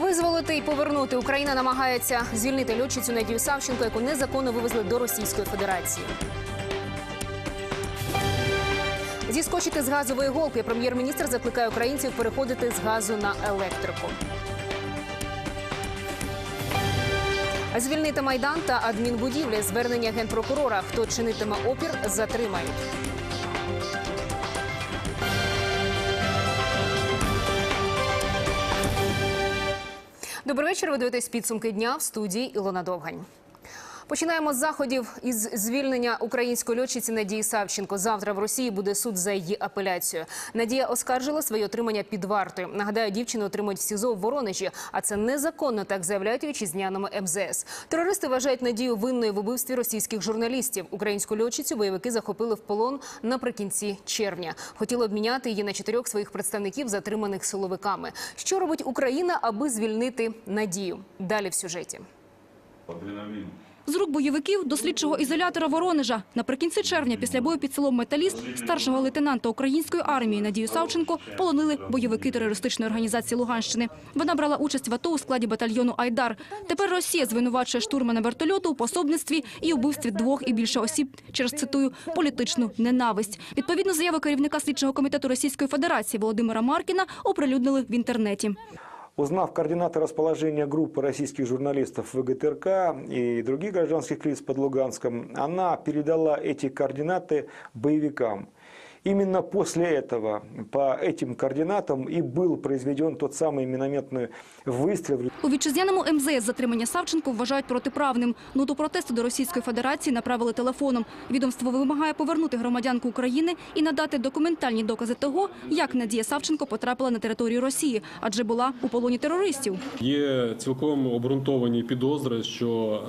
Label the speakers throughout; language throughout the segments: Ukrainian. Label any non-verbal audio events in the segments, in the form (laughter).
Speaker 1: Визволити і повернути Україна намагається звільнити льотчицю Надію Савченко, яку незаконно вивезли до Російської Федерації. Зіскочити з газової голки прем'єр-міністр закликає українців переходити з газу на електрику. Звільнити майдан та адмінбудівлі. Звернення генпрокурора. Хто чинитиме опір, затримають. Добрий вечір. Ви дивитесь підсумки дня в студії Ілона Довгань. Починаємо з заходів із звільнення української льотчиці Надії Савченко. Завтра в Росії буде суд за її апеляцію. Надія оскаржила своє отримання під вартою. Нагадаю, дівчину отримують в СІЗО в Воронежі, а це незаконно, так заявляють вітчизняному МЗС. Терористи вважають Надію винною в убивстві російських журналістів. Українську льотчицю бойовики захопили в полон наприкінці червня. Хотіли обміняти її на чотирьох своїх представників, затриманих силовиками. Що робить Україна, аби звільнити Надію? Далі в сюжеті.
Speaker 2: Адреналін.
Speaker 3: З рук бойовиків до слідчого ізолятора Воронежа. Наприкінці червня, після бою під селом Металіст, старшого лейтенанта української армії Надію Савченко полонили бойовики терористичної організації Луганщини. Вона брала участь в АТО у складі батальйону «Айдар». Тепер Росія звинувачує штурмана вертольоту у пособництві і убивстві двох і більше осіб через, цитую, політичну ненависть. Відповідно, заяви керівника слідчого комітету Російської Федерації Володимира Маркіна оприлюднили в інтернеті.
Speaker 4: Узнав координаты расположения группы российских журналистов ВГТРК и других гражданских лиц под Луганском, она передала эти координаты боевикам. Именно после этого по этим координатам и был произведен тот самый минометный выстрел.
Speaker 3: У вітчизняному МЗС затримання Савченко вважають протиправним. Ноту протесту до Російської Федерації направили телефоном. Відомство вимагає повернути громадянку України і надати документальні докази того, як Надія Савченко потрапила на територію Росії, адже була у полоні терористів.
Speaker 2: Є цілком обґрунтовані підозри, що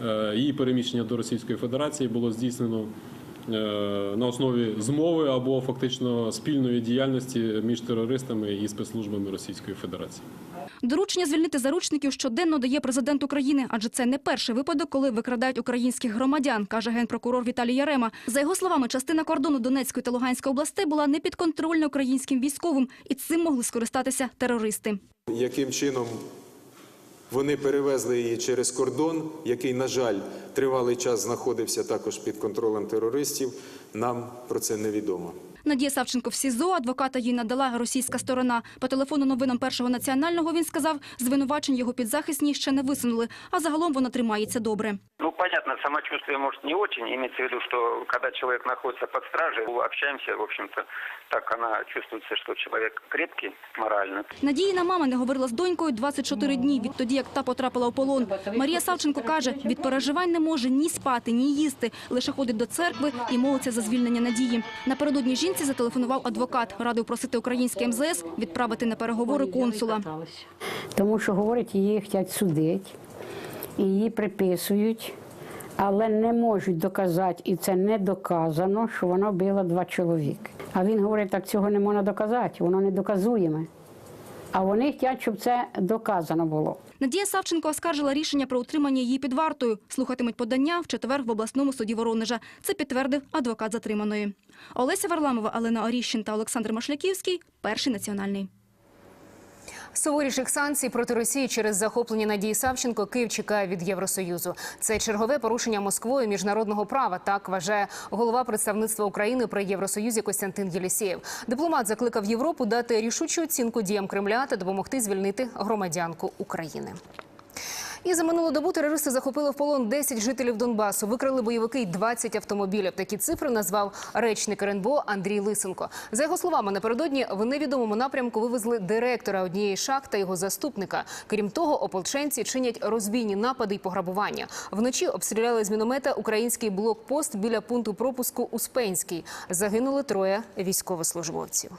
Speaker 2: е, е, її переміщення до Російської Федерації було здійснено е, на основі змови або фактично спільної діяльності між терористами і спецслужбами Російської Федерації.
Speaker 3: Доручення звільнити заручників щоденно дає президент України, адже це не перший випадок, коли викрадають українських громадян, каже генпрокурор Віталій Ярема. За його словами, частина кордону Донецької та Луганської областей була непідконтрольна українським військовим, і цим могли скористатися терористи.
Speaker 5: яким чином вони перевезли її через кордон, який, на жаль, тривалий час знаходився також під контролем терористів, нам про це невідомо.
Speaker 3: Надія Савченко в СІЗО, адвоката їй надала російська сторона. По телефону новинам Першого національного він сказав, звинувачень його підзахисні ще не висунули, а загалом вона тримається добре.
Speaker 6: Понятно, самочувствие может не очень. Имеется в виду, что когда человек находится под стражей, общаемся, в общем-то, так она чувствуется, что человек крепкий морально.
Speaker 3: Надіїна мама не говорила з донькою 24 дні відтоді, як та потрапила у полон. Марія Савченко каже, від переживань не може ні спати, ні їсти. Лише ходить до церкви і молиться за звільнення Надії. Напередодні жінці зателефонував адвокат. Радив просити українське МЗС відправити на переговори консула.
Speaker 7: Тому що, говорить, її хочуть судити, і її приписують, але не можуть доказати, і це не доказано, що вона вбила два чоловіки. А він говорить, так цього не можна доказати, воно не доказуєме. А вони хочуть, щоб це доказано було.
Speaker 3: Надія Савченко оскаржила рішення про утримання її під вартою. Слухатимуть подання в четвер в обласному суді Воронежа. Це підтвердив адвокат затриманої. Олеся Варламова, Алена Оріщин та Олександр Машляківський – перший національний.
Speaker 1: Суворіших санкцій проти Росії через захоплення Надії Савченко Київ чекає від Євросоюзу. Це чергове порушення Москвою міжнародного права. Так вважає голова представництва України при Євросоюзі Костянтин Єлісєєв. Дипломат закликав Європу дати рішучу оцінку діям Кремля та допомогти звільнити громадянку України. І за минулу добу терористи захопили в полон 10 жителів Донбасу. Викрали бойовики й 20 автомобілів. Такі цифри назвав речник РНБО Андрій Лисенко. За його словами, напередодні в невідомому напрямку вивезли директора однієї шахт та його заступника. Крім того, ополченці чинять розбійні напади й пограбування. Вночі обстріляли з міномета український блокпост біля пункту пропуску Успенський. Загинули троє військовослужбовців.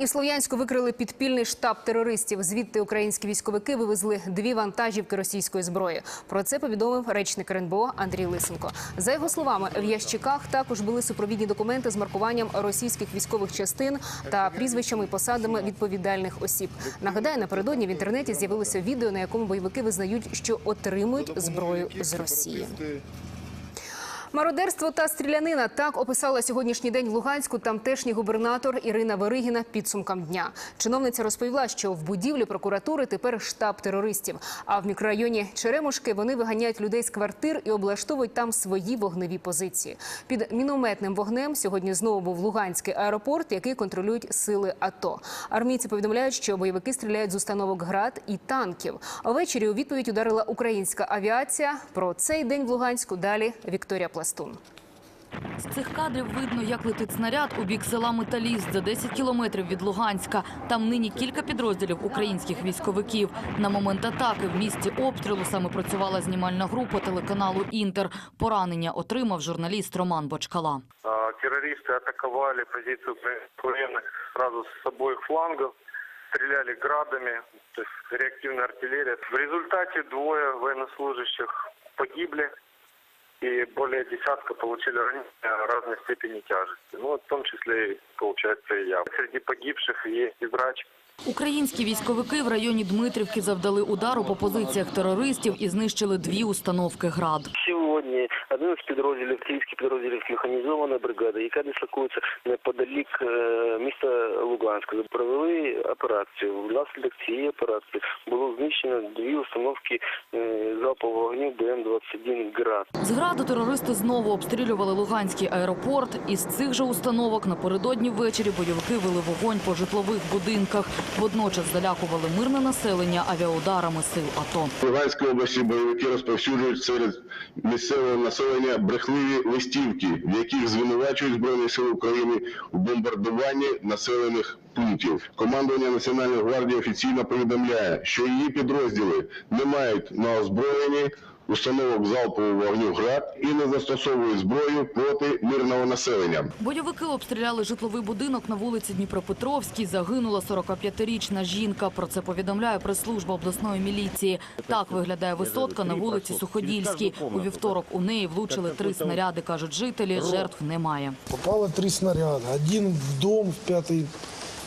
Speaker 1: І в Слов'янську викрили підпільний штаб терористів. Звідти українські військовики вивезли дві вантажівки російської зброї. Про це повідомив речник РНБО Андрій Лисенко. За його словами, в ящиках також були супровідні документи з маркуванням російських військових частин та прізвищами і посадами відповідальних осіб. Нагадаю, напередодні в інтернеті з'явилося відео, на якому бойовики визнають, що отримують зброю з Росії. Мародерство та стрілянина так описала сьогоднішній день в Луганську тамтешній губернатор Ірина Веригіна підсумкам дня. Чиновниця розповіла, що в будівлі прокуратури тепер штаб терористів. А в мікрорайоні Черемушки вони виганяють людей з квартир і облаштовують там свої вогневі позиції. Під мінометним вогнем сьогодні знову був Луганський аеропорт, який контролюють сили АТО. Армійці повідомляють, що бойовики стріляють з установок град і танків. Ввечері у відповідь ударила українська авіація. Про цей день в Луганську далі Вікторія Пластун.
Speaker 8: З цих кадрів видно, як летить снаряд у бік села Металіст за 10 кілометрів від Луганська. Там нині кілька підрозділів українських військовиків. На момент атаки в місті обстрілу саме працювала знімальна група телеканалу Інтер. Поранення отримав журналіст Роман Бочкала.
Speaker 9: А, Террористы атаковали позицию военных сразу с обоих флангов, стреляли градами, есть реактивная. В результате двое военнослужащих погибли и более десятка получили ранения разной степени тяжести. Ну, в том числе, получается, и я. Среди погибших есть и врач,
Speaker 8: Українські військовики в районі Дмитрівки завдали удару по позиціях терористів і знищили дві установки «Град».
Speaker 10: Сьогодні один з підрозділів, київських підрозділів механізована бригада, яка дислокується неподалік е, міста Луганська, провели операцію. Внаслідок цієї операції було знищено дві установки е, залпового вогню БМ-21 «Град».
Speaker 8: З граду терористи знову обстрілювали Луганський аеропорт. Із цих же установок напередодні ввечері бойовики вели вогонь по житлових будинках. Водночас залякували мирне населення авіаударами сил АТО.
Speaker 11: В Луганській області бойовики розповсюджують серед місцевого населення брехливі листівки, в яких звинувачують Збройні Сили України у бомбардуванні населених пунктів. Командування Національної гвардії офіційно повідомляє, що її підрозділи не мають на озброєнні установок залпового вогню «Град» і не застосовують зброю проти мирного населення.
Speaker 8: Бойовики обстріляли житловий будинок на вулиці Дніпропетровській. Загинула 45-річна жінка. Про це повідомляє прес-служба обласної міліції. Так виглядає висотка на вулиці Суходільській. У вівторок у неї влучили три снаряди, кажуть жителі. Жертв немає.
Speaker 12: Попало три снаряда. Один в дом, в пятый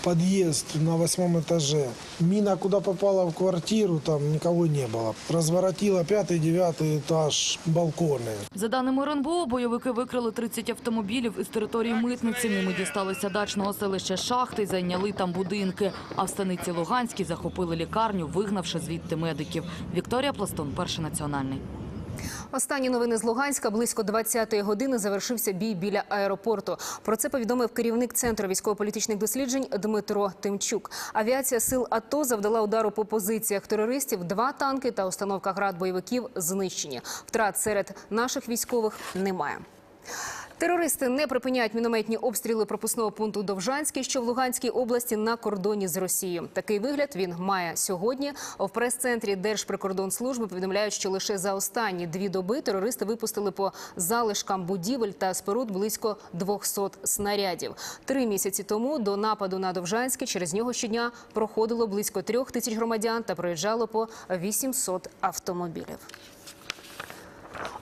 Speaker 12: подъезд на восьмом этаже. Мина куда попала в квартиру, там никого не было. Разворотила пятый, девятый этаж, балконы.
Speaker 8: За даними РНБО, бойовики викрали 30 автомобілів із території митниці. Ними дісталися дачного селища Шахти, й зайняли там будинки. А в станиці Луганській захопили лікарню, вигнавши звідти медиків. Вікторія Пластун, перший національний.
Speaker 1: Останні новини з Луганська. Близько 20-ї години завершився бій біля аеропорту. Про це повідомив керівник Центру військово-політичних досліджень Дмитро Тимчук. Авіація сил АТО завдала удару по позиціях терористів. Два танки та установка град бойовиків знищені. Втрат серед наших військових немає. Терористи не припиняють мінометні обстріли пропускного пункту Довжанський, що в Луганській області на кордоні з Росією. Такий вигляд він має сьогодні. В прес-центрі Держприкордонслужби повідомляють, що лише за останні дві доби терористи випустили по залишкам будівель та споруд близько 200 снарядів. Три місяці тому до нападу на Довжанський через нього щодня проходило близько трьох тисяч громадян та проїжджало по 800 автомобілів.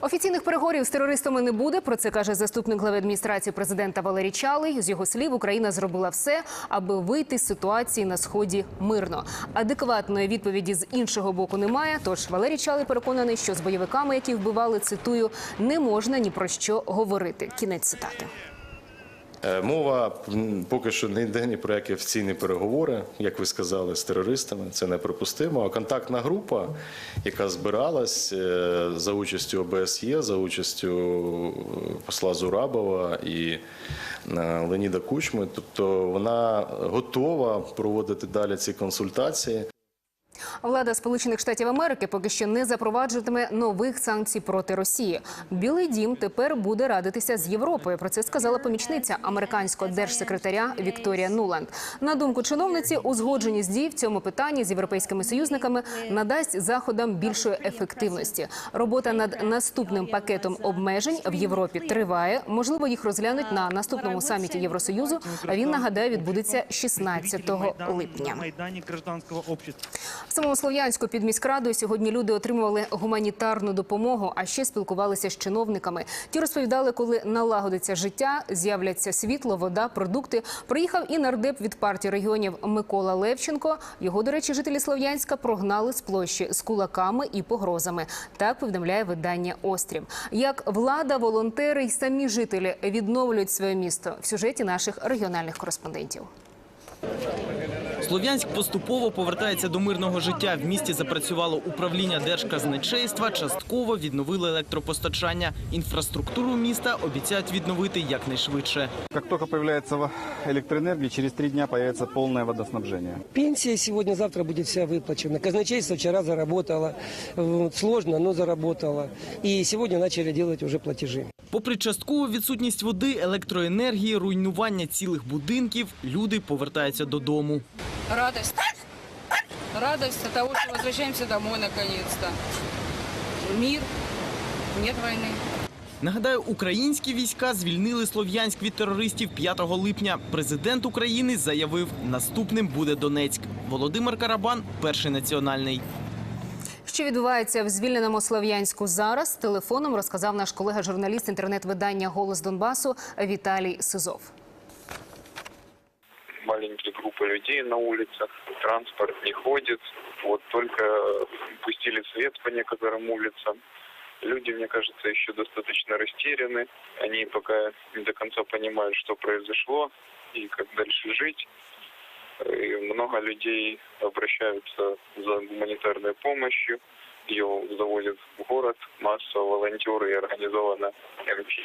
Speaker 1: Офіційних переговорів з терористами не буде. Про це каже заступник глави адміністрації президента Валерій Чалий. З його слів, Україна зробила все, аби вийти з ситуації на сході мирно. Адекватної відповіді з іншого боку немає. Тож Валерій Чалий переконаний, що з бойовиками, які вбивали, цитую, не можна ні про що говорити. Кінець цитати.
Speaker 13: Е, Мова поки що не йде ні про які офіційні переговори, як ви сказали, з терористами. Це неприпустимо. А контактна група, яка збиралась е, за участю ОБСЄ, за участю е, посла Зурабова і Леніда Кучми, тобто вона готова проводити далі ці консультації.
Speaker 1: Влада Сполучених Штатів Америки поки що не запроваджуватиме нових санкцій проти Росії. Білий дім тепер буде радитися з Європою. Про це сказала помічниця американського держсекретаря Вікторія Нуланд. На думку чиновниці, узгодженість дій в цьому питанні з європейськими союзниками надасть заходам більшої ефективності. Робота над наступним пакетом обмежень в Європі триває. Можливо, їх розглянуть на наступному саміті Євросоюзу. Він нагадаю відбудеться 16 липня. Самому Слов'янську під міськрадою сьогодні люди отримували гуманітарну допомогу, а ще спілкувалися з чиновниками. Ті розповідали, коли налагодиться життя, з'являться світло, вода, продукти. Приїхав і нардеп від партії регіонів Микола Левченко. Його, до речі, жителі Слов'янська прогнали з площі з кулаками і погрозами. Так повідомляє видання Острів. Як влада, волонтери й самі жителі відновлюють своє місто в сюжеті наших регіональних кореспондентів.
Speaker 14: Слов'янськ поступово повертається до мирного життя. В місті запрацювало управління держказначейства, частково відновили електропостачання. Інфраструктуру міста обіцяють відновити якнайшвидше.
Speaker 15: Как только появляется электроэнергия, через три дня появится полное водоснабжение.
Speaker 16: Пенсия сегодня-завтра будет вся выплачена. Казначейство вчера заработало. Вот, Сложно, но заработало. И сегодня начали делать уже платежи.
Speaker 14: Попри часткову відсутність води, електроенергії, руйнування цілих будинків, люди повертаються додому.
Speaker 17: Радость. Радость от того, что возвращаемся домой наконец-то. Мир, нет войны.
Speaker 14: Нагадаю, українські війська звільнили Слов'янськ від терористів 5 липня. Президент України заявив, наступним буде Донецьк. Володимир Карабан, перший національний.
Speaker 1: Що відбувається в звільненому Слов'янську зараз? Телефоном розказав наш колега-журналіст інтернет-видання Голос Донбасу Віталій Сизов.
Speaker 18: Маленькие группы людей на улицах, транспорт не ходит. Вот только пустили свет по некоторым улицам. Люди, мне кажется, еще достаточно растеряны. Они пока не до конца понимают, что произошло и как дальше жить. И много людей обращаются за гуманитарной помощью. Ее завозят в город массово волонтеры и организованно МЧ.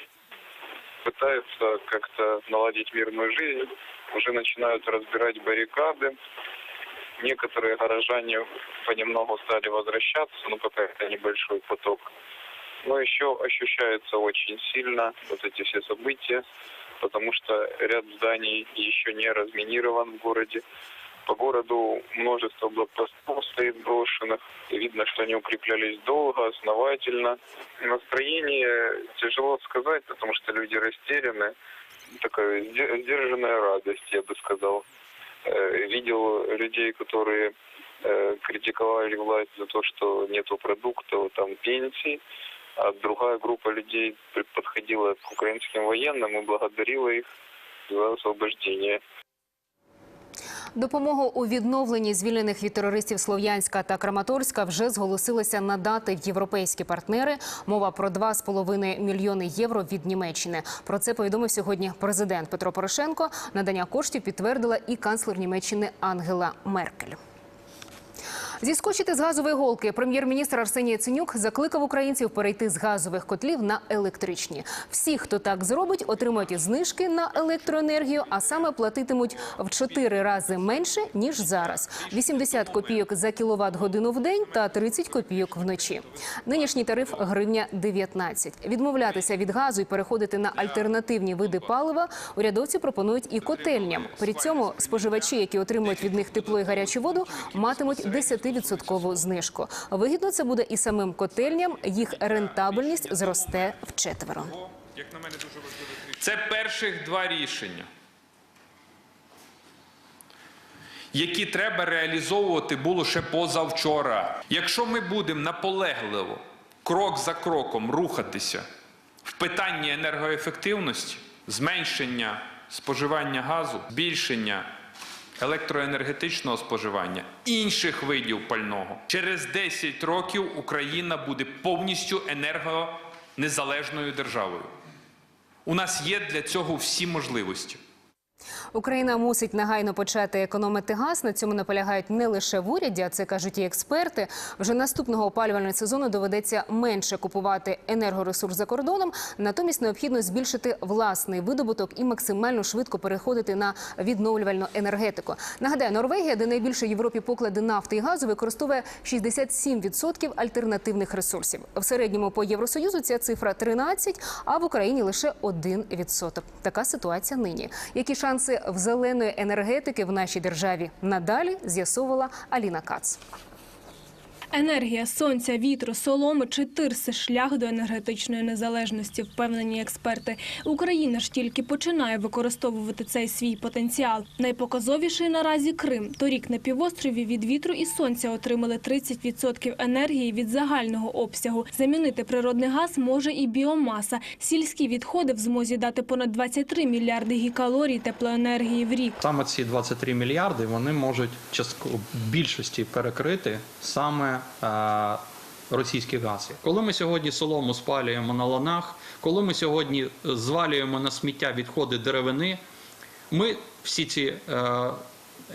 Speaker 18: Пытаются как-то наладить мирную жизнь. Уже начинают разбирать баррикады. Некоторые горожане понемногу стали возвращаться, но пока это небольшой поток. Но еще ощущается очень сильно вот эти все события, потому что ряд зданий еще не разминирован в городе. По городу множество блокпостов стоит брошенных. Видно, что они укреплялись долго, основательно. Настроение тяжело сказать, потому что люди растеряны. Такая сде- сдержанная радость, я бы сказал. Э, Видел людей, которые э, критиковали власть за то, что нету продуктов, там пенсий, а другая группа людей при- подходила к украинским военным и благодарила их за освобождение.
Speaker 1: Допомогу у відновленні звільнених від терористів Слов'янська та Краматорська вже зголосилися надати європейські партнери. Мова про 2,5 мільйони євро від Німеччини. Про це повідомив сьогодні президент Петро Порошенко. Надання коштів підтвердила і канцлер Німеччини Ангела Меркель. Зіскочити з газової голки прем'єр-міністр Арсеній Яценюк закликав українців перейти з газових котлів на електричні. Всі, хто так зробить, отримають знижки на електроенергію, а саме платитимуть в 4 рази менше ніж зараз: 80 копійок за кіловат годину в день та 30 копійок вночі. Нинішній тариф гривня 19. Відмовлятися від газу і переходити на альтернативні види палива урядовці пропонують і котельням. При цьому споживачі, які отримують від них тепло і гарячу воду, матимуть 10% знижку. Вигідно це буде і самим котельням. Їх рентабельність зросте вчетверо.
Speaker 19: Це перших два рішення, які треба реалізовувати було ще позавчора. Якщо ми будемо наполегливо, крок за кроком рухатися в питанні енергоефективності, зменшення споживання газу, збільшення електроенергетичного споживання, інших видів пального, через 10 років Україна буде повністю енергонезалежною державою. У нас є для цього всі можливості.
Speaker 1: Україна мусить негайно почати економити газ. На цьому наполягають не лише в уряді, а це кажуть і експерти. Вже наступного опалювального сезону доведеться менше купувати енергоресурс за кордоном. Натомість необхідно збільшити власний видобуток і максимально швидко переходити на відновлювальну енергетику. Нагадаю, Норвегія, де найбільше в Європі поклади нафти і газу, використовує 67% альтернативних ресурсів. В середньому по Євросоюзу ця цифра 13, а в Україні лише 1%. Така ситуація нині. Які шанси в зеленої енергетики в нашій державі надалі з'ясовувала Аліна Кац.
Speaker 20: Енергія сонця, вітру, соломи чи тирси – шлях до енергетичної незалежності, впевнені експерти. Україна ж тільки починає використовувати цей свій потенціал. Найпоказовіший наразі Крим. Торік на півострові від вітру і сонця отримали 30% енергії від загального обсягу. Замінити природний газ може і біомаса. Сільські відходи в змозі дати понад 23 мільярди гікалорій теплоенергії в рік.
Speaker 21: Саме ці 23 мільярди вони можуть частково більшості перекрити саме е, російський газ. Коли ми сьогодні солому спалюємо на ланах, коли ми сьогодні звалюємо на сміття відходи деревини, ми всі ці е,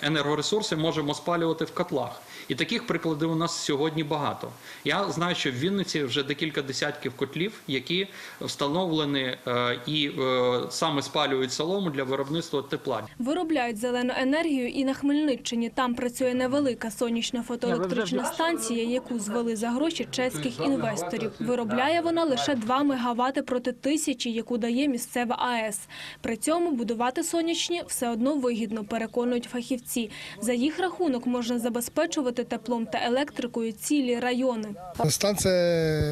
Speaker 21: енергоресурси можемо спалювати в котлах. І таких прикладів у нас сьогодні багато. Я знаю, що в Вінниці вже декілька десятків котлів, які встановлені е, і е, саме спалюють солому для виробництва тепла.
Speaker 20: Виробляють зелену енергію і на Хмельниччині. Там працює невелика сонячна фотоелектрична станція, яку звели за гроші чеських інвесторів. Виробляє вона лише 2 мегавати проти тисячі, яку дає місцева АЕС. При цьому будувати сонячні все одно вигідно, переконують фахівці. За їх рахунок можна забезпечувати теплом та електрикою цілі райони.
Speaker 22: Станція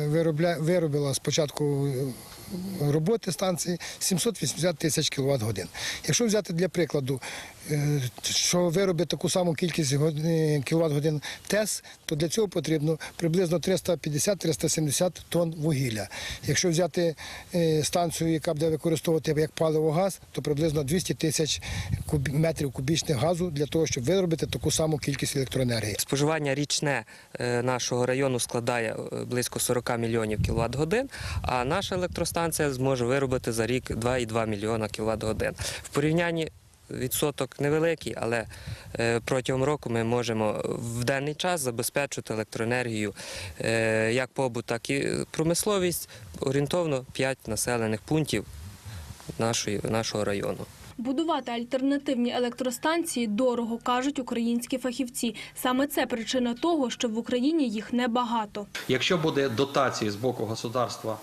Speaker 22: виробля... виробила спочатку роботи станції 780 тисяч кВт годин. Якщо взяти для прикладу, е, що виробить таку саму кількість кВт годин ТЕС, то для цього потрібно приблизно 350-370 тонн вугілля. Якщо взяти е, станцію, яка буде використовувати як паливо газ, то приблизно 200 тисяч метрів кубічних газу для того, щоб виробити таку саму кількість електроенергії.
Speaker 23: Споживання річне е, нашого району складає е, близько 40 мільйонів кВт годин, а наша електростанція зможе виробити за рік 2,2 мільйона кВт годин. В порівнянні відсоток невеликий, але е, протягом року ми можемо в денний час забезпечити електроенергію е, як побут, так і промисловість орієнтовно 5 населених пунктів нашої, нашого району.
Speaker 20: Будувати альтернативні електростанції дорого, кажуть українські фахівці. Саме це причина того, що в Україні їх небагато.
Speaker 21: Якщо буде дотації з боку государства,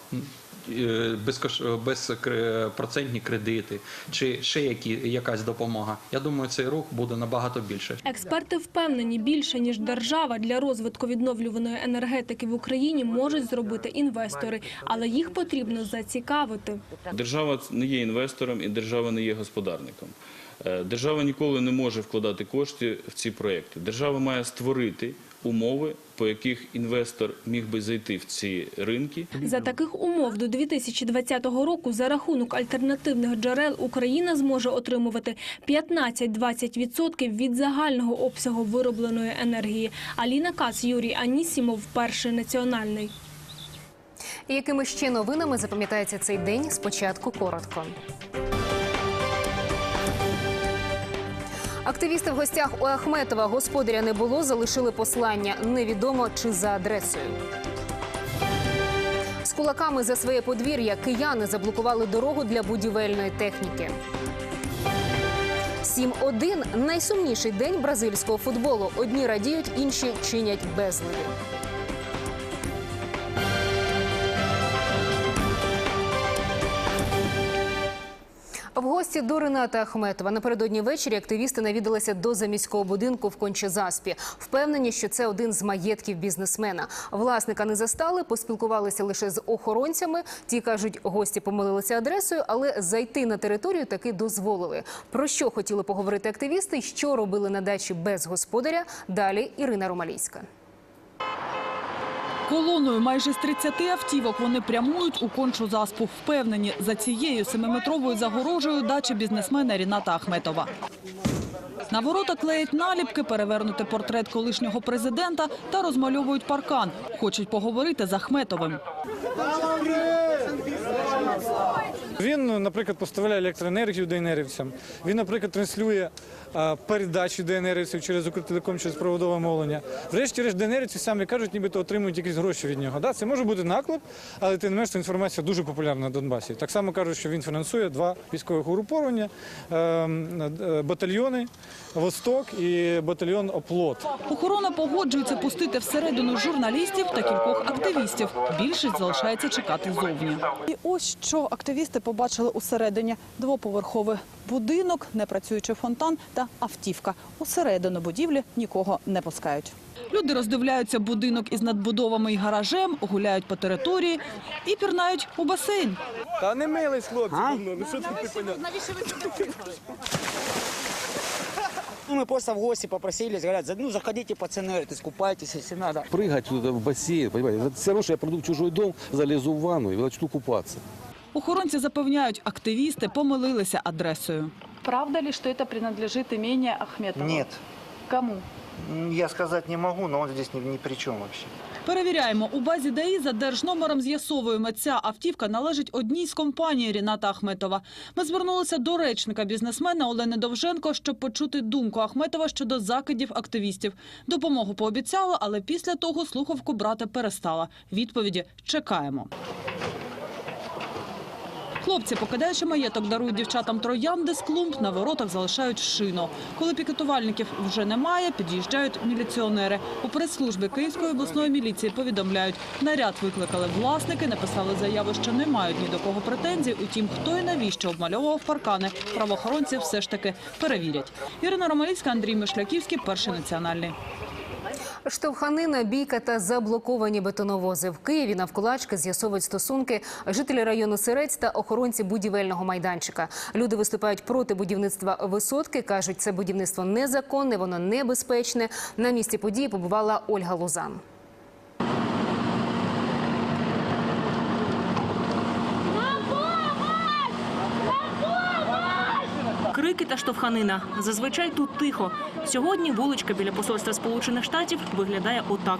Speaker 21: безпроцентні кредити чи ще які, якась допомога, я думаю, цей рух буде набагато більше.
Speaker 20: Експерти впевнені, більше ніж держава для розвитку відновлюваної енергетики в Україні можуть зробити інвестори, але їх потрібно зацікавити.
Speaker 24: Держава не є інвестором і держава не є господарником. Е, Держава ніколи не може вкладати кошти в ці проекти. Держава має створити умови, по яких інвестор міг би зайти в ці ринки.
Speaker 20: За таких умов до 2020 року за рахунок альтернативних джерел Україна зможе отримувати 15-20% від загального обсягу виробленої енергії. Аліна Кац, Юрій Анісімов, перший національний.
Speaker 1: І якими ще новинами запам'ятається цей день? Спочатку коротко. Активісти в гостях у Ахметова господаря не було, залишили послання. Невідомо чи за адресою. З кулаками за своє подвір'я кияни заблокували дорогу для будівельної техніки. 7-1 – найсумніший день бразильського футболу. Одні радіють, інші чинять безлади. Гості до Рената Ахметова напередодні ввечері активісти навідалися до заміського будинку в Кончезаспі. Впевнені, що це один з маєтків бізнесмена. Власника не застали, поспілкувалися лише з охоронцями. Ті кажуть, гості помилилися адресою, але зайти на територію таки дозволили. Про що хотіли поговорити активісти, що робили на дачі без господаря? Далі Ірина Ромалійська.
Speaker 25: Колоною майже з 30 автівок вони прямують у кончу заспу. Впевнені, за цією семиметровою загорожею дачі бізнесмена Ріната Ахметова. На ворота клеять наліпки, перевернути портрет колишнього президента та розмальовують паркан. Хочуть поговорити з Ахметовим.
Speaker 26: Він, наприклад, поставляє електроенергію ДНРівцям. Він, наприклад, транслює передачі ДНРівців через Укртелеком, через проводове мовлення. Врешті-решт ДНРівці самі кажуть, нібито отримують якісь гроші від нього. Да, це може бути наклеп, але тим не менш інформація дуже популярна на Донбасі. Так само кажуть, що він фінансує два військових угруповання, е, е, батальйони Восток і батальйон Оплот.
Speaker 25: Охорона погоджується пустити всередину журналістів та кількох активістів. Більшість залишається чекати зовні.
Speaker 27: І ось що активісти
Speaker 25: побачили усередині двоповерховий будинок, непрацюючий фонтан та автівка. Усередину будівлі нікого не пускають. Люди роздивляються будинок із надбудовами і гаражем, гуляють по території і пірнають у басейн.
Speaker 26: Та не мились, хлопці, ну що ти поняв?
Speaker 28: Ну, мы просто в гости попросились, говорят, «За- ну, заходите, пацаны, говорят, искупайтесь, если надо.
Speaker 29: Прыгать туда в бассейн, понимаете? Это все равно, что я приду в чужой дом, залезу в ванну и начну купаться.
Speaker 25: Охоронці запевняють, активісти помилилися адресою. Правда ли, що це принадлежить імені Ахметова?
Speaker 28: Нет.
Speaker 25: Кому?
Speaker 28: Я сказать не могу, но он здесь ни, ни при чем вообще.
Speaker 25: Перевіряємо. У базі ДАІ за держномером з'ясовуємо, ця автівка належить одній з компаній Ріната Ахметова. Ми звернулися до речника бізнесмена Олени Довженко, щоб почути думку Ахметова щодо закидів активістів. Допомогу пообіцяла, але після того слухавку брати перестала. Відповіді чекаємо. Хлопці, покидаючи маєток, дарують дівчатам троянди з клумб, на воротах залишають шину. Коли пікетувальників вже немає, під'їжджають міліціонери. У прес-службі Київської обласної міліції повідомляють, наряд викликали власники, написали заяву, що не мають ні до кого претензій. Утім, хто і навіщо обмальовував паркани, правоохоронці все ж таки перевірять. Ірина Ромалівська, Андрій Мишляківський, перший національний.
Speaker 1: Штовханина, бійка та заблоковані бетоновози в Києві навколачки з'ясовують стосунки жителі району Сирець та охоронці будівельного майданчика. Люди виступають проти будівництва висотки. кажуть, це будівництво незаконне, воно небезпечне. На місці події побувала Ольга Лузан.
Speaker 30: Та штовханина. Зазвичай тут тихо. Сьогодні вуличка біля посольства Сполучених Штатів виглядає отак.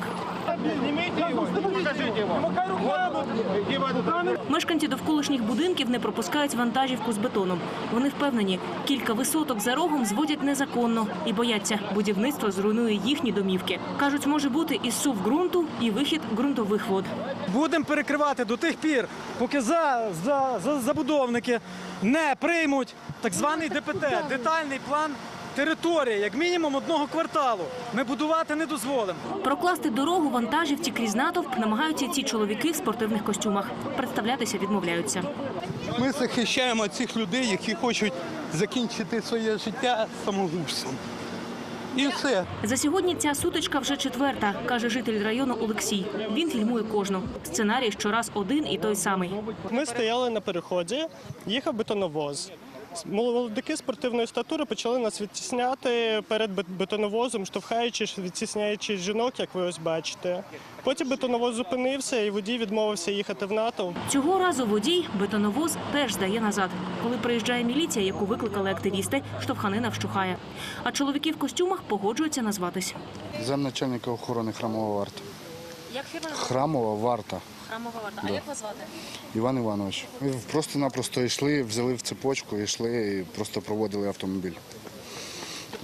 Speaker 30: Мешканці довколишніх будинків не пропускають вантажівку з бетоном. Вони впевнені, кілька висоток за рогом зводять незаконно і бояться, будівництво зруйнує їхні домівки. Кажуть, може бути і сув ґрунту, і вихід ґрунтових вод.
Speaker 26: Будемо перекривати до тих пір, поки за, за, за забудовники не приймуть так званий ДПТ, детальний план території, як мінімум одного кварталу. Ми будувати не дозволимо.
Speaker 30: Прокласти дорогу вантажівці крізь натовп намагаються ці чоловіки в спортивних костюмах. Представлятися відмовляються.
Speaker 31: Ми захищаємо цих людей, які хочуть закінчити своє життя самогубством. І все.
Speaker 30: За сьогодні ця сутичка вже четверта, каже житель району Олексій. Він фільмує кожну. Сценарій щораз один і той самий.
Speaker 32: Ми стояли на переході, їхав бетоновоз. Молодики спортивної статури почали нас відтісняти перед бет- бетоновозом, штовхаючи, відтісняючи жінок, як ви ось бачите. Потім бетоновоз зупинився, і водій відмовився їхати в НАТО.
Speaker 30: Цього разу водій бетоновоз теж здає назад. Коли приїжджає міліція, яку викликали активісти, штовханина вщухає. А чоловіки в костюмах погоджуються назватись.
Speaker 33: Замначальника охорони храмова варта.
Speaker 30: Як фірма
Speaker 33: Храмова варта
Speaker 30: Храмова варта.
Speaker 33: Да.
Speaker 30: вас звати?
Speaker 33: Іван Іванович. Ми просто-напросто йшли, взяли в цепочку, йшли і просто проводили автомобіль.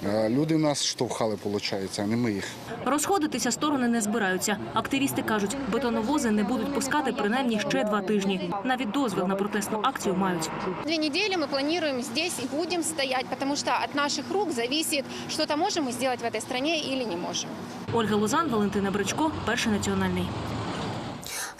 Speaker 33: Е, Люди нас штовхали, виходить, а не ми їх.
Speaker 30: Розходитися сторони не збираються. Активісти кажуть, бетоновози не будуть пускати принаймні ще два тижні. Навіть дозвіл на протестну акцію мають.
Speaker 34: Две недели мы планируем здесь и будем стоять, потому что от наших рук зависит, что-то можем мы сделать в этой стране или не можем.
Speaker 30: Ольга Лозан, Валентина Бричко, перший національний.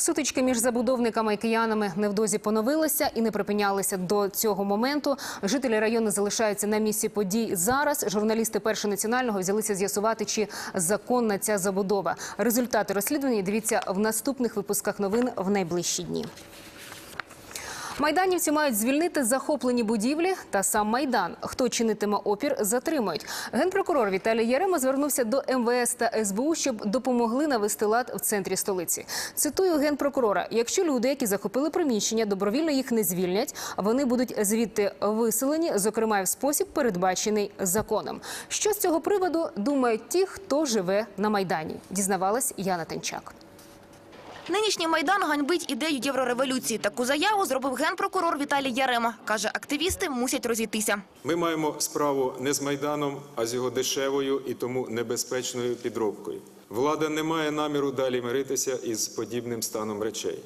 Speaker 1: Сутички між забудовниками і киянами невдовзі поновилися і не припинялися до цього моменту. Жителі району залишаються на місці подій зараз. Журналісти першого національного взялися з'ясувати, чи законна ця забудова. Результати розслідування дивіться в наступних випусках новин в найближчі дні. Майданівці мають звільнити захоплені будівлі та сам майдан. Хто чинитиме опір, затримують. Генпрокурор Віталій Ярема звернувся до МВС та СБУ, щоб допомогли навести лад в центрі столиці. Цитую генпрокурора: якщо люди, які захопили приміщення, добровільно їх не звільнять, вони будуть звідти виселені, зокрема в спосіб, передбачений законом. Що з цього приводу думають ті, хто живе на майдані? Дізнавалась Яна Тенчак.
Speaker 35: Нинішній майдан ганьбить ідею єврореволюції. Таку заяву зробив генпрокурор Віталій Ярема. Каже, активісти мусять розійтися.
Speaker 36: Ми маємо справу не з Майданом, а з його дешевою і тому небезпечною підробкою. Влада не має наміру далі миритися із подібним станом речей.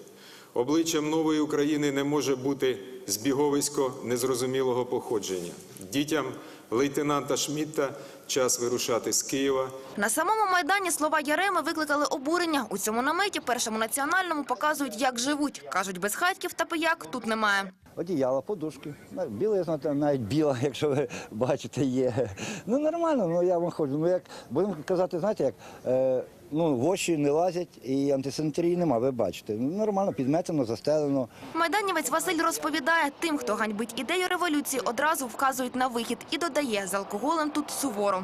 Speaker 36: Обличчям нової України не може бути збіговисько незрозумілого походження. Дітям лейтенанта Шмітта. час вирушати з Києва.
Speaker 35: На самому майдані слова Яреми викликали обурення. У цьому наметі першому національному показують, як живуть. Кажуть, без хатків та пияк тут немає.
Speaker 37: одіяла, подушки. Білизна там навіть біла, (laughs) якщо ви бачите, є. Ну нормально, ну я вам ходжу. Ну як будемо казати, знаєте, як е, ну, в очі не лазять і антисанітарії нема, ви бачите. Ну, нормально, підметено, застелено.
Speaker 35: Майданівець Василь розповідає, тим, хто ганьбить ідею революції, одразу вказують на вихід і додає, з алкоголем тут суворо.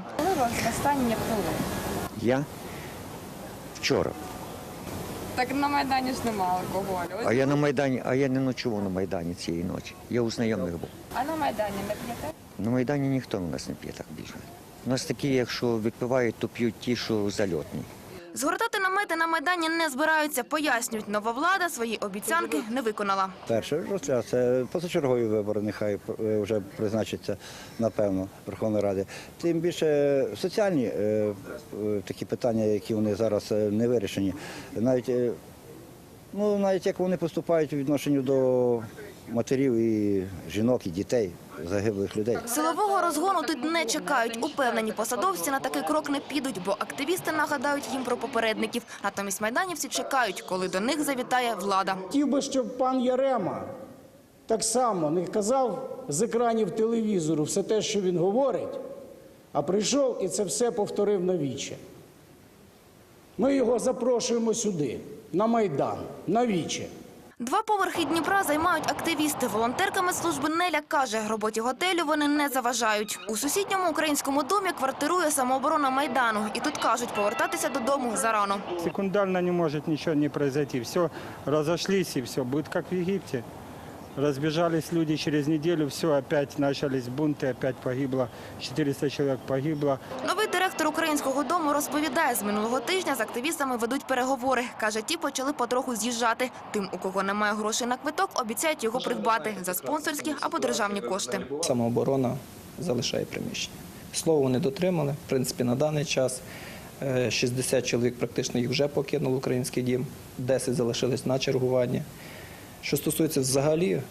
Speaker 27: Останнє пили.
Speaker 38: Я вчора.
Speaker 27: Так на Майдані ж немає алкоголю.
Speaker 38: А я на Майдані, а я не ночував на Майдані цієї ночі. Я у знайомих був.
Speaker 27: А на Майдані не п'єте?
Speaker 38: На Майдані ніхто у нас не п'є так більше. У нас такі, якщо випивають, то п'ють ті, що зальотні.
Speaker 35: Згортати намети на Майдані не збираються, пояснюють, нова влада свої обіцянки не виконала.
Speaker 37: Перше розгляд це позачергові вибори, нехай е, вже призначаться, напевно, Верховної Ради. Тим більше соціальні е, е, такі питання, які вони зараз е, не вирішені. Навіть, е, ну, навіть як вони поступають у відношенню до матерів і жінок, і дітей, загиблих людей.
Speaker 35: Силового розгону тут не чекають. Упевнені посадовці на такий крок не підуть, бо активісти нагадають їм про попередників. Натомість майданівці чекають, коли до них завітає влада.
Speaker 39: Хотів би, щоб пан Ярема так само не казав з екранів телевізору все те, що він говорить, а прийшов і це все повторив навіче. Ми його запрошуємо сюди, на Майдан, навіче.
Speaker 35: Два поверхи Дніпра займають активісти. Волонтерка медслужби Неля каже, роботі готелю вони не заважають. У сусідньому українському домі квартирує самооборона Майдану. І тут кажуть, повертатися додому зарано.
Speaker 40: Секундально не может ничего не произойти. Все, разошлись и все. Будет как в Египте. Разбежались люди через неделю, все, опять начались бунты, опять погибло, 400 человек погибло.
Speaker 35: Новий директор українського дому розповідає, з минулого тижня з активістами ведуть переговори. Каже, ті почали потроху з'їжджати. Тим, у кого немає грошей на квиток, обіцяють його придбати за спонсорські або державні кошти.
Speaker 41: Самооборона залишає приміщення. Слово вони дотримали. В принципі, на даний час е, 60 чоловік практично їх вже покинули український дім, 10 залишились на чергуванні. Що стосується взагалі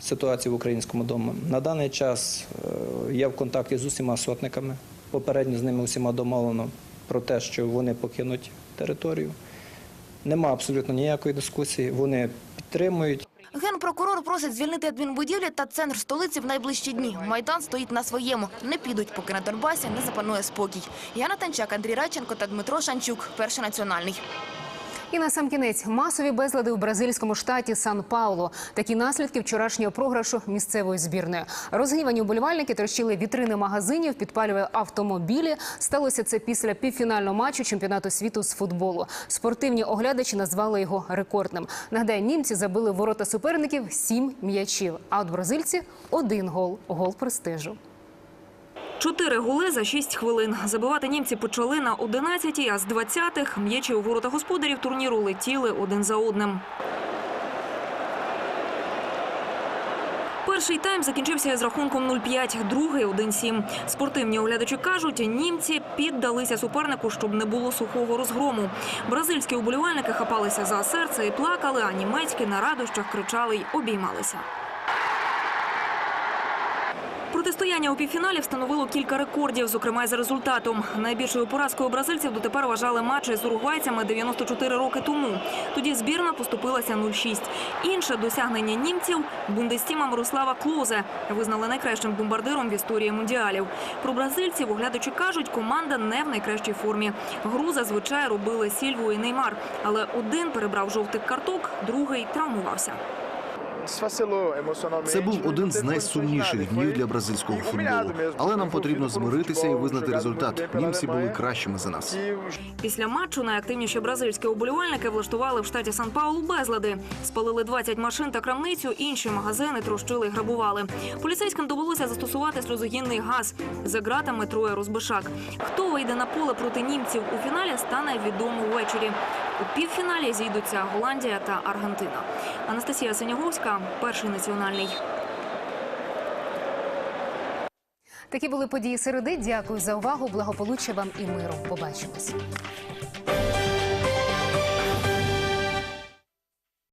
Speaker 41: ситуації в українському домі, на даний час е, я в контакті з усіма сотниками. Попередньо з ними усіма домовлено про те, що вони покинуть територію. Нема абсолютно ніякої дискусії. Вони підтримують.
Speaker 35: Генпрокурор просить звільнити адмінбудівлі та центр столиці в найближчі дні. Майдан стоїть на своєму. Не підуть, поки на Донбасі не запанує спокій. Яна Танчак, Андрій Радченко та Дмитро Шанчук. Перший національний.
Speaker 1: І на сам кінець масові безлади у бразильському штаті Сан-Пауло. Такі наслідки вчорашнього програшу місцевої збірної. Розгнівані уболівальники трощили вітрини магазинів, підпалювали автомобілі. Сталося це після півфінального матчу чемпіонату світу з футболу. Спортивні оглядачі назвали його рекордним. Нагадаю, німці забили ворота суперників сім м'ячів. А от бразильці один гол гол престижу.
Speaker 42: Чотири голи за шість хвилин. Забивати німці почали на 11-й, а з 20-х м'ячі у ворота господарів турніру летіли один за одним. Перший тайм закінчився з рахунком 0-5, другий 1-7. Спортивні оглядачі кажуть, німці піддалися супернику, щоб не було сухого розгрому. Бразильські уболівальники хапалися за серце і плакали, а німецькі на радощах кричали й обіймалися. Протистояння у півфіналі встановило кілька рекордів, зокрема й за результатом. Найбільшою поразкою бразильців дотепер вважали матчі з уругвайцями 94 роки тому. Тоді збірна поступилася 0-6. Інше досягнення німців бундестіма Мирослава Клозе визнали найкращим бомбардиром в історії мундіалів. Про бразильців оглядачі кажуть, команда не в найкращій формі. Гру зазвичай робили Сільву і Неймар, але один перебрав жовтих карток, другий травмувався.
Speaker 43: Це був один з найсумніших днів для бразильського футболу. Але нам потрібно змиритися і визнати результат. Німці були кращими за нас.
Speaker 42: Після матчу найактивніші бразильські уболівальники влаштували в штаті Сан-Паулу безлади. Спалили 20 машин та крамницю, інші магазини трощили і грабували. Поліцейським довелося застосувати сльозогінний газ. За ґратами троє розбишак. Хто вийде на поле проти німців у фіналі, стане відомо ввечері. У півфіналі зійдуться Голландія та Аргентина. Анастасія Синяговська, перший національний.
Speaker 1: Такі були події середи. Дякую за увагу. Благополуччя вам і миру. Побачимось.